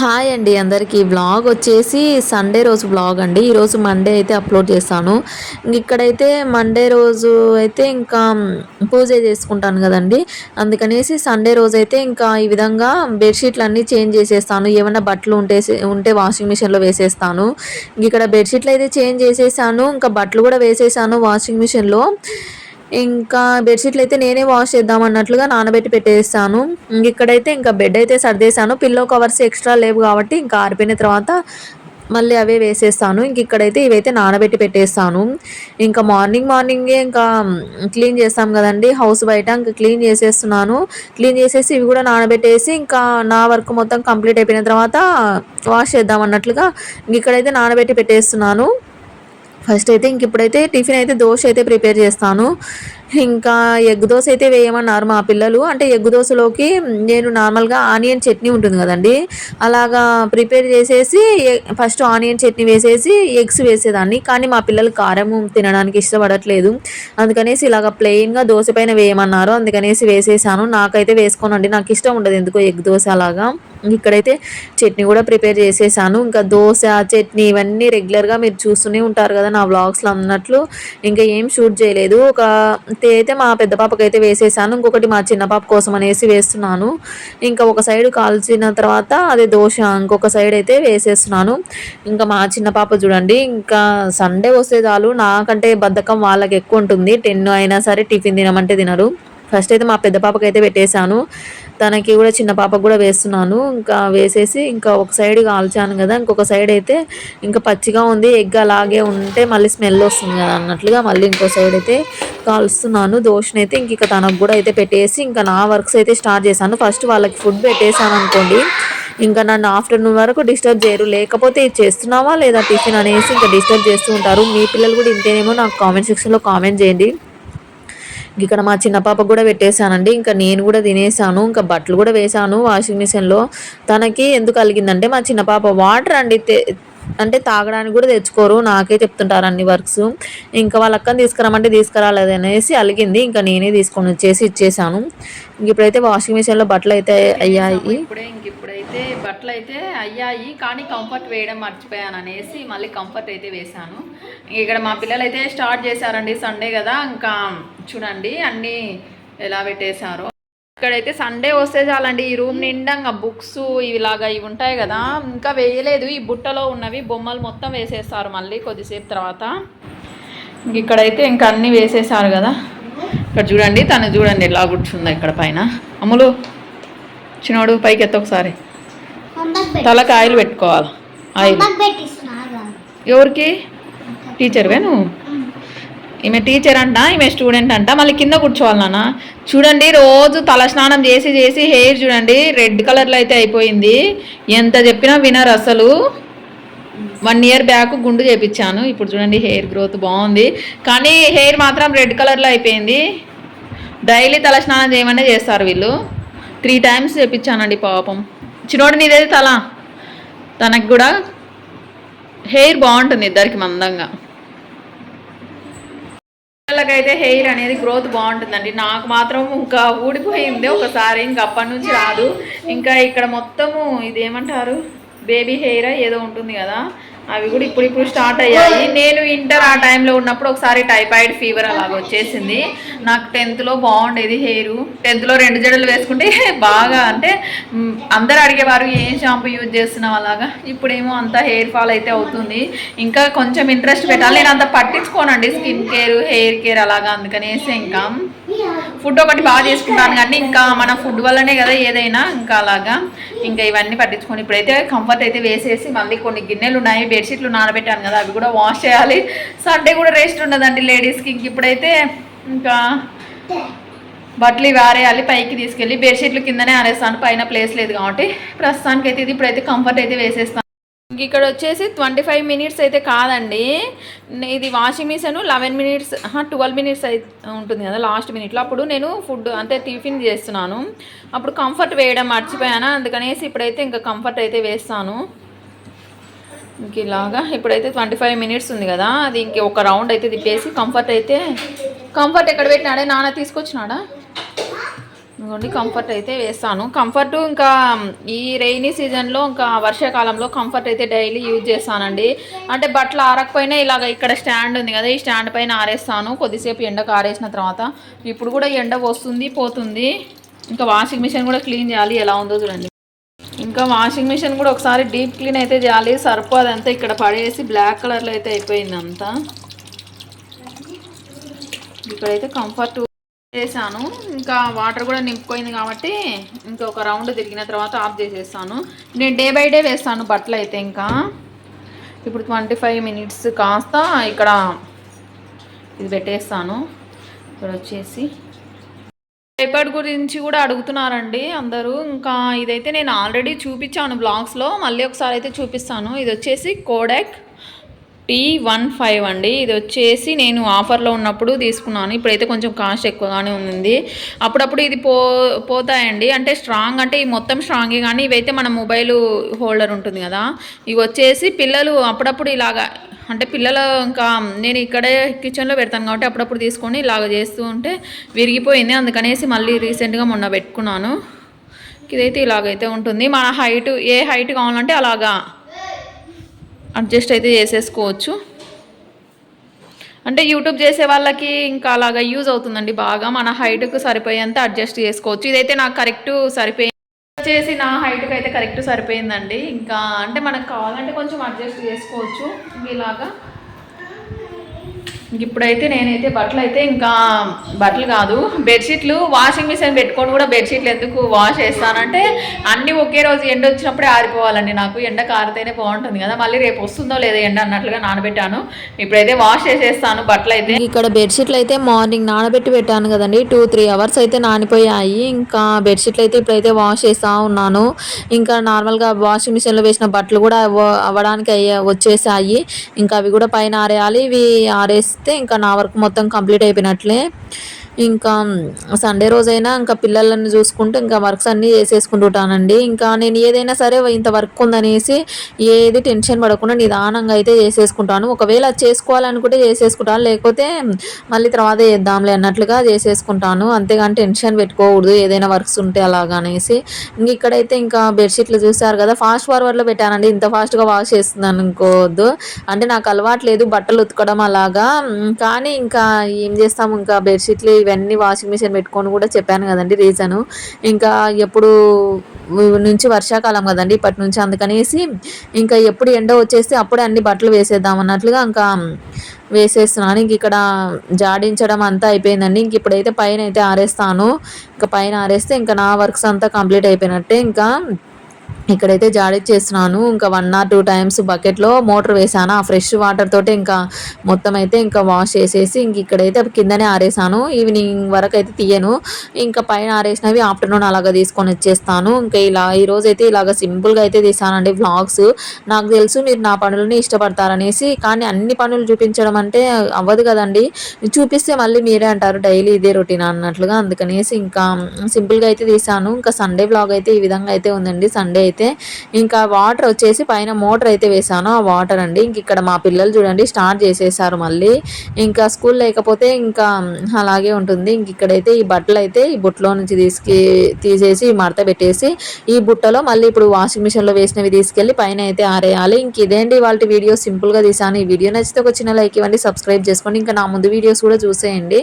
Hi అండి అందరికీ. Blog వచ్చేసి సండే రోజు బ్లాగ్ అండి. ఈరోజు మండే అయితే అప్లోడ్ చేస్తాను. ఇంక ఇక్కడైతే మండే రోజు అయితే ఇంకా పూజ చేసుకుంటాను కదండి. అందుకనేసి సండే రోజు అయితే ఇంకా ఈ విధంగా బెడ్షీట్లు అన్నీ చేంజ్ చేసేస్తాను. ఏమైనా బట్టలు ఉంటే ఉంటే వాషింగ్ మిషన్లో వేసేస్తాను. ఇంక ఇక్కడ బెడ్షీట్లు అయితే చేంజ్ చేసేసాను. ఇంకా బట్టలు కూడా వేసేసాను వాషింగ్ మిషన్లో. ఇంకా బెడ్షీట్లు అయితే నేనే వాష్ చేద్దాం అన్నట్లుగా నానబెట్టి పెట్టేస్తాను. ఇంక ఇక్కడైతే ఇంకా బెడ్ అయితే సర్దేశాను. పిల్లో కవర్స్ ఎక్స్ట్రా లేవు కాబట్టి ఇంకా ఆరిపోయిన తర్వాత మళ్ళీ అవే వేసేస్తాను. ఇంక ఇక్కడైతే ఇవైతే నానబెట్టి పెట్టేస్తాను. ఇంకా మార్నింగ్ మార్నింగే ఇంకా క్లీన్ చేస్తాం కదండి. హౌస్ బయట ఇంకా క్లీన్ చేసేస్తున్నాను. క్లీన్ చేసేసి ఇవి కూడా నానబెట్టేసి ఇంకా నా వర్క్ మొత్తం కంప్లీట్ అయిపోయిన తర్వాత వాష్ చేద్దాం అన్నట్లుగా ఇంక ఇక్కడైతే నానబెట్టి పెట్టేస్తున్నాను. ఫస్ట్ అయితే ఇంక ఇప్పుడైతే టిఫిన్ అయితే దోశ అయితే ప్రిపేర్ చేస్తాను. ఇంకా ఎగ్ దోశ అయితే వేయమన్నారు మా పిల్లలు. అంటే ఎగ్ దోశలోకి నేను నార్మల్గా ఆనియన్ చట్నీ ఉంటుంది కదండి. అలాగా ప్రిపేర్ చేసేసి ఫస్ట్ ఆనియన్ చట్నీ వేసేసి ఎగ్స్ వేసేదాన్ని. కానీ మా పిల్లలు కారం తినడానికి ఇష్టపడట్లేదు. అందుకనేసి ఇలాగ ప్లెయిన్గా దోశ పైన వేయమన్నారు. అందుకనేసి వేసేసాను. నాకైతే వేసుకోనండి. నాకు ఇష్టం ఉండదు ఎందుకో ఎగ్ దోశ అలాగా. ఇక్కడైతే చట్నీ కూడా ప్రిపేర్ చేసేసాను. ఇంకా దోశ చట్నీ ఇవన్నీ రెగ్యులర్గా మీరు చూస్తూనే ఉంటారు కదా నా వ్లాగ్స్లో అన్నట్లు. ఇంకా ఏం షూట్ చేయలేదు. ఒక అయితే మా పెద్ద పాపకి అయితే వేసేసాను. ఇంకొకటి మా చిన్న పాప కోసం అనేసి వేస్తున్నాను. ఇంకా ఒక సైడ్ కాల్చిన తర్వాత అదే దోశ ఇంకొక సైడ్ అయితే వేసేస్తున్నాను. ఇంకా మా చిన్న పాప చూడండి ఇంకా సండే వస్తే చాలు. నాకంటే బద్ధకం వాళ్ళకి ఎక్కువ ఉంటుంది. టెన్ అయినా సరే టిఫిన్ తినమంటే తినరు. ఫస్ట్ అయితే మా పెద్ద పాపకి అయితే పెట్టేశాను. తనకి కూడా చిన్న పాపకు కూడా వేస్తున్నాను. ఇంకా వేసేసి ఇంకా ఒక సైడ్ కాల్చాను కదా ఇంకొక సైడ్ అయితే ఇంకా పచ్చిగా ఉంది ఎగ్ అలాగే ఉంటే మళ్ళీ స్మెల్ వస్తుంది కదా అన్నట్లుగా మళ్ళీ ఇంకో సైడ్ అయితే కాలుస్తున్నాను. దోషని అయితే ఇంక తనకు కూడా అయితే పెట్టేసి ఇంకా నా వర్క్స్ అయితే స్టార్ట్ చేశాను. ఫస్ట్ వాళ్ళకి ఫుడ్ పెట్టేశాను అనుకోండి ఇంకా నన్ను ఆఫ్టర్నూన్ వరకు డిస్టర్బ్ చేయరు. లేకపోతే ఇది చేస్తున్నావా లేదా టిఫిన్ అనేసి ఇంకా డిస్టర్బ్ చేస్తూ ఉంటారు. మీ పిల్లలు కూడా ఇంతేనేమో నాకు కామెంట్ సెక్షన్లో కామెంట్ చేయండి. ఇక్కడ మా చిన్న పాప కూడా పెట్టేశానండి. ఇంకా నేను కూడా తినేసాను ఇంకా బట్టలు కూడా వేసాను వాషింగ్ మిషన్లో తనకి ఎందుకు కలిగిందంటే మా చిన్న పాప వాటర్ అండి అంటే తాగడానికి కూడా తెచ్చుకోరు. నాకే చెప్తుంటారు అన్ని వర్క్స్. ఇంకా వాళ్ళ అక్కని తీసుకురామంటే తీసుకురాలేదు అనేసి అలిగింది. ఇంకా నేనే తీసుకొని వచ్చేసి ఇచ్చేసాను. ఇంక ఇప్పుడైతే వాషింగ్ మిషన్లో బట్టలు అయితే అయ్యాయి. ఇప్పుడే ఇంక ఇప్పుడైతే బట్టలు అయితే అయ్యాయి. కానీ కంఫర్ట్ వేయడం మర్చిపోయాను అనేసి మళ్ళీ కంఫర్ట్ అయితే వేశాను. ఇక్కడ మా పిల్లలు అయితే స్టార్ట్ చేశారండి సండే కదా. ఇంకా చూడండి అన్నీ ఎలా పెట్టేశారో. ఇక్కడైతే సండే వస్తే చాలండి. ఈ రూమ్ నిండా బుక్స్ ఇలాగా ఇవి ఉంటాయి కదా. ఇంకా వేయలేదు. ఈ బుట్టలో ఉన్నవి బొమ్మలు మొత్తం వేసేస్తారు మళ్ళీ కొద్దిసేపు తర్వాత. ఇంక ఇక్కడైతే ఇంకా అన్నీ వేసేసారు కదా. ఇక్కడ చూడండి తను చూడండి ఎలా కూర్చుందో ఇక్కడ పైన. అమ్ములు చిన్నోడు పైకి ఎత్త ఒకసారి. తలకి ఆయిల్ పెట్టుకోవాలి. ఆయిల్ ఎవరికి? టీచర్వే నువ్వు? ఈమె టీచర్ అంట ఈమె స్టూడెంట్ అంట మళ్ళీ కింద కూర్చోవాలి నాన్న. చూడండి రోజు తలస్నానం చేసి చేసి హెయిర్ చూడండి రెడ్ కలర్లో అయితే అయిపోయింది. ఎంత చెప్పినా వినరు అసలు. వన్ ఇయర్ బ్యాక్ గుండు చేపించాను. ఇప్పుడు చూడండి హెయిర్ గ్రోత్ బాగుంది. కానీ హెయిర్ మాత్రం రెడ్ కలర్లో అయిపోయింది. డైలీ తలస్నానం చేయమనే చేస్తారు వీళ్ళు. త్రీ టైమ్స్ చేపించానండి పాపం. చిన్నోడు నీదేది తల? తనకు కూడా హెయిర్ బాగుంటుంది ఇద్దరికి మందంగా. పిల్లలకైతే హెయిర్ అనేది గ్రోత్ బాగుంటుందండి. నాకు మాత్రం ఇంకా ఊడిపోయింది ఒకసారి ఇంకా అప్పటి నుంచి రాదు. ఇంకా ఇక్కడ మొత్తము ఇది ఏమంటారు బేబీ హెయిర్ ఏదో ఉంటుంది కదా. అవి కూడా ఇప్పుడు ఇప్పుడు స్టార్ట్ అయ్యాయి. నేను ఇంటర్ ఆ టైంలో ఉన్నప్పుడు ఒకసారి టైఫాయిడ్ ఫీవర్ అలాగ వచ్చేసింది. నాకు టెన్త్లో బాగుండేది హెయిర్. టెన్త్లో రెండు జడలు వేసుకుంటే బాగా అంటే అందరు అడిగేవారు ఏం షాంపూ యూజ్ చేస్తున్నావు అలాగా? ఇప్పుడేమో అంత హెయిర్ ఫాల్ అయితే అవుతుంది. ఇంకా కొంచెం ఇంట్రెస్ట్ పెట్టాలి. నేను అంత పట్టించుకోనండి స్కిన్ కేర్ హెయిర్ కేర్ అలాగా అందుకనేసి ఇంకా. ఫుడ్ ఒకటి బాగా చేసుకుంటాను కానీ ఇంకా మన ఫుడ్ వల్లనే కదా ఏదైనా ఇంకా అలాగా. ఇంకా ఇవన్నీ పట్టించుకొని ఇప్పుడైతే కంఫర్ట్ అయితే వేసేసి మళ్ళీ కొన్ని గిన్నెలు ఉన్నాయి బెడ్షీట్లు నానబెట్టాను కదా అవి కూడా వాష్ చేయాలి. సండే కూడా రెస్ట్ ఉండదండి లేడీస్కి ఇంక ఇప్పుడైతే ఇంకా బట్టలు ఇవి ఆరేయాలి పైకి తీసుకెళ్ళి బెడ్షీట్లు కిందనే ఆరేస్తాను పైన ప్లేస్ లేదు కాబట్టి. ప్రస్తుతానికి అయితే ఇది ఇప్పుడైతే కంఫర్ట్ అయితే వేసేస్తాను. ఇక్కడ వచ్చేసి ట్వంటీ ఫైవ్ మినిట్స్ అయితే కాదండి. ఇది washing machine eleven minutes twelve minutes అయితే ఉంటుంది కదా లాస్ట్ మినిట్లో. అప్పుడు నేను ఫుడ్ అంటే టిఫిన్ చేస్తున్నాను. అప్పుడు కంఫర్ట్ వేయడం మర్చిపోయాను? అందుకనేసి ఇప్పుడైతే ఇంకా కంఫర్ట్ అయితే వేస్తాను. ఇంక ఇలాగా ఇప్పుడైతే ట్వంటీ ఫైవ్ మినిట్స్ ఉంది కదా అది ఇంక ఒక రౌండ్ అయితే తిప్పేసి కంఫర్ట్ అయితే కంఫర్ట్ ఎక్కడ పెట్టినాడే? నాన్న తీసుకొచ్చినాడా? ఇదిగోండి కంఫర్ట్ అయితే వేస్తాను. కంఫర్ట్ ఇంకా ఈ రెయినీ సీజన్లో ఇంకా వర్షాకాలంలో కంఫర్ట్ అయితే డైలీ యూజ్ చేస్తానండి. అంటే బట్టలు ఆరకపోయినా ఇలాగ ఇక్కడ స్టాండ్ ఉంది కదా ఈ స్టాండ్ పైన ఆరేస్తాను. కొద్దిసేపు ఎండకు ఆరేసిన తర్వాత ఇప్పుడు కూడా ఎండ వస్తుంది పోతుంది. ఇంకా వాషింగ్ మిషన్ కూడా క్లీన్ చేయాలి. ఎలా ఉందో చూడండి. ఇంకా వాషింగ్ మిషన్ కూడా ఒకసారి డీప్ క్లీన్ అయితే చేయాలి. సర్పు అదంతా ఇక్కడ పడేసి బ్లాక్ కలర్లో అయితే అయిపోయింది అంతా ఇక్కడైతే కంఫర్ట్ వేసాను. ఇంకా వాటర్ కూడా నింపుకోయింది కాబట్టి ఇంకొక రౌండ్ తిరిగిన తర్వాత ఆఫ్ చేసేస్తాను. నేను డే బై డే వేస్తాను బట్టలు అయితే ఇంకా. ఇప్పుడు ట్వంటీ ఫైవ్ మినిట్స్ కాస్త ఇక్కడ ఇది పెట్టేస్తాను. ఇక్కడ వచ్చేసి పేపర్ గురించి కూడా అడుగుతున్నారండి అందరూ. ఇంకా ఇదైతే నేను ఆల్రెడీ చూపించాను బ్లాగ్స్లో. మళ్ళీ ఒకసారి అయితే చూపిస్తాను. ఇది వచ్చేసి కోడెక్ టీ వన్ ఫైవ్ అండి. ఇది వచ్చేసి నేను ఆఫర్లో ఉన్నప్పుడు తీసుకున్నాను. ఇప్పుడైతే కొంచెం కాస్ట్ ఎక్కువగానే ఉంది. అప్పుడప్పుడు ఇది పో పోతాయండి. అంటే స్ట్రాంగ్ అంటే ఈ మొత్తం స్ట్రాంగే కానీ ఇవైతే మన మొబైల్ హోల్డర్ ఉంటుంది కదా. ఇవి వచ్చేసి పిల్లలు అప్పుడప్పుడు ఇలాగా అంటే పిల్లలు ఇంకా నేను ఇక్కడే కిచెన్లో పెడతాను కాబట్టి అప్పుడప్పుడు తీసుకొని ఇలాగ చేస్తూ ఉంటే విరిగిపోయింది. అందుకనేసి మళ్ళీ రీసెంట్గా మొన్న పెట్టుకున్నాను. ఇదైతే ఇలాగైతే ఉంటుంది. మన హైట్ ఏ హైట్ కావాలంటే అలాగా అడ్జస్ట్ అయితే చేసేసుకోవచ్చు. అంటే యూట్యూబ్ చేసే వాళ్ళకి ఇంకా అలాగా యూజ్ అవుతుందండి బాగా. మన హైట్కు సరిపోయేంత అడ్జస్ట్ చేసుకోవచ్చు. ఇదైతే నాకు కరెక్ట్ సరిపోయి వచ్చేసి నా హైట్కి అయితే కరెక్ట్ సరిపోయిందండి. ఇంకా అంటే మనకు కావాలంటే కొంచెం అడ్జస్ట్ చేసుకోవచ్చు. ఇలాగా ఇప్పుడైతే నేనైతే బట్టలు అయితే ఇంకా బట్టలు కాదు బెడ్షీట్లు వాషింగ్ మిషన్ పెట్టుకొని కూడా బెడ్షీట్లు ఎందుకు వాష్ చేస్తానంటే అన్నీ ఒకే రోజు ఎండ వచ్చినప్పుడే ఆరిపోవాలండి నాకు. ఎండ కారితేనే బాగుంటుంది కదా. మళ్ళీ రేపు వస్తుందో లేదో ఎండ అన్నట్లుగా నానబెట్టాను. ఇప్పుడైతే వాష్ చేసేస్తాను బట్టలు అయితే ఇక్కడ బెడ్షీట్లు అయితే మార్నింగ్ నానబెట్టి పెట్టాను కదండి. టూ త్రీ అవర్స్ అయితే నానిపోయాయి. ఇంకా బెడ్షీట్లు అయితే ఇప్పుడైతే వాష్ చేస్తూ ఉన్నాను. ఇంకా నార్మల్గా వాషింగ్ మిషన్లో వేసిన బట్టలు కూడా అవ్వడానికి అయ్యే వచ్చేసాయి. ఇంకా అవి కూడా పైన ఆరేయాలి. ఇవి ఆరేసి ఇంకా నా వర్క్ మొత్తం కంప్లీట్ అయిపోయినట్లే. ఇంకా సండే రోజైనా ఇంకా పిల్లలను చూసుకుంటూ ఇంకా వర్క్స్ అన్నీ చేసేసుకుంటుంటానండి. ఇంకా నేను ఏదైనా సరే ఇంత వర్క్ ఉందనేసి ఏది టెన్షన్ పడకుండా నిదానంగా అయితే చేసేసుకుంటాను. ఒకవేళ అది చేసుకోవాలనుకుంటే చేసేసుకుంటాను. లేకపోతే మళ్ళీ తర్వాత చేద్దాంలే అన్నట్లుగా చేసేసుకుంటాను. అంతేగాని టెన్షన్ పెట్టుకోకూడదు ఏదైనా వర్క్స్ ఉంటే అలాగా అనేసి ఇంక ఇక్కడైతే ఇంకా బెడ్షీట్లు చూసారు కదా ఫాస్ట్ ఫార్వర్డ్లో పెట్టానండి. ఇంత ఫాస్ట్గా వాష్ చేస్తున్నాను అనుకోవద్దు అంటే నాకు అలవాటు లేదు బట్టలు ఉతకడం అలాగా. కానీ ఇంకా ఏం చేస్తాము? ఇంకా బెడ్షీట్లు ఇవన్నీ వాషింగ్ మిషన్ పెట్టుకొని కూడా చెప్పాను కదండి రీజను. ఇంకా ఎప్పుడు నుంచి వర్షాకాలం కదండి ఇప్పటి నుంచి అందుకనేసి ఇంకా ఎప్పుడు ఎండ వచ్చేస్తే అప్పుడే అన్ని బట్టలు వేసేద్దాం అన్నట్లుగా ఇంకా వేసేస్తున్నాను. ఇంక ఇక్కడ జాడించడం అంతా అయిపోయిందండి. ఇంక ఇప్పుడైతే పైన అయితే ఆరేస్తాను. ఇంకా పైన ఆరేస్తే ఇంకా నా వర్క్స్ అంతా కంప్లీట్ అయిపోయినట్టే. ఇంకా ఇక్కడైతే జాడిచ్చేస్తున్నాను ఇంకా వన్ ఆర్ టూ టైమ్స్ బకెట్లో మోటార్ వేసాను ఆ ఫ్రెష్ వాటర్ తోటి ఇంకా మొత్తం అయితే ఇంకా వాష్ చేసేసి ఇంక ఇక్కడైతే కిందనే ఆరేసాను. ఈవినింగ్ వరకు అయితే తీయను. ఇంకా పైన ఆరేసినవి ఆఫ్టర్నూన్ అలాగా తీసుకొని వచ్చేస్తాను. ఇంకా ఇలా ఈ అయితే ఇలాగ సింపుల్గా అయితే తీసానండి వ్లాగ్స్ నాకు తెలుసు మీరు నా పనులని ఇష్టపడతారనేసి కానీ అన్ని పనులు చూపించడం అంటే అవ్వదు కదండి. చూపిస్తే మళ్ళీ మీరే అంటారు డైలీ ఇదే రొటీన్ అన్నట్లుగా. అందుకనేసి ఇంకా సింపుల్గా అయితే తీసాను. ఇంకా సండే బ్లాగ్ అయితే ఈ విధంగా అయితే ఉందండి. సండే అయితే అయితే ఇంకా వాటర్ వచ్చేసి పైన మోటార్ అయితే వేసాను ఆ వాటర్ అండి. ఇంక ఇక్కడ మా పిల్లలు చూడండి స్టార్ట్ చేసేసారు మళ్ళీ. ఇంకా స్కూల్ లేకపోతే ఇంకా అలాగే ఉంటుంది. ఇంక ఇక్కడైతే ఈ బట్టలు అయితే ఈ బుట్టలో నుంచి తీసుకు తీసేసి మడత పెట్టేసి ఈ బుట్టలో మళ్ళీ ఇప్పుడు వాషింగ్ మిషన్లో వేసినవి తీసుకెళ్ళి పైన అయితే ఆరేయాలి. ఇంక ఇదేంటి వాళ్ళ వీడియో సింపుల్గా తీసాను ఈ వీడియో నచ్చితే ఒక చిన్న లైక్ ఇవ్వండి సబ్స్క్రైబ్ చేసుకోండి. ఇంకా నా ముందు వీడియోస్ కూడా చూసేయండి.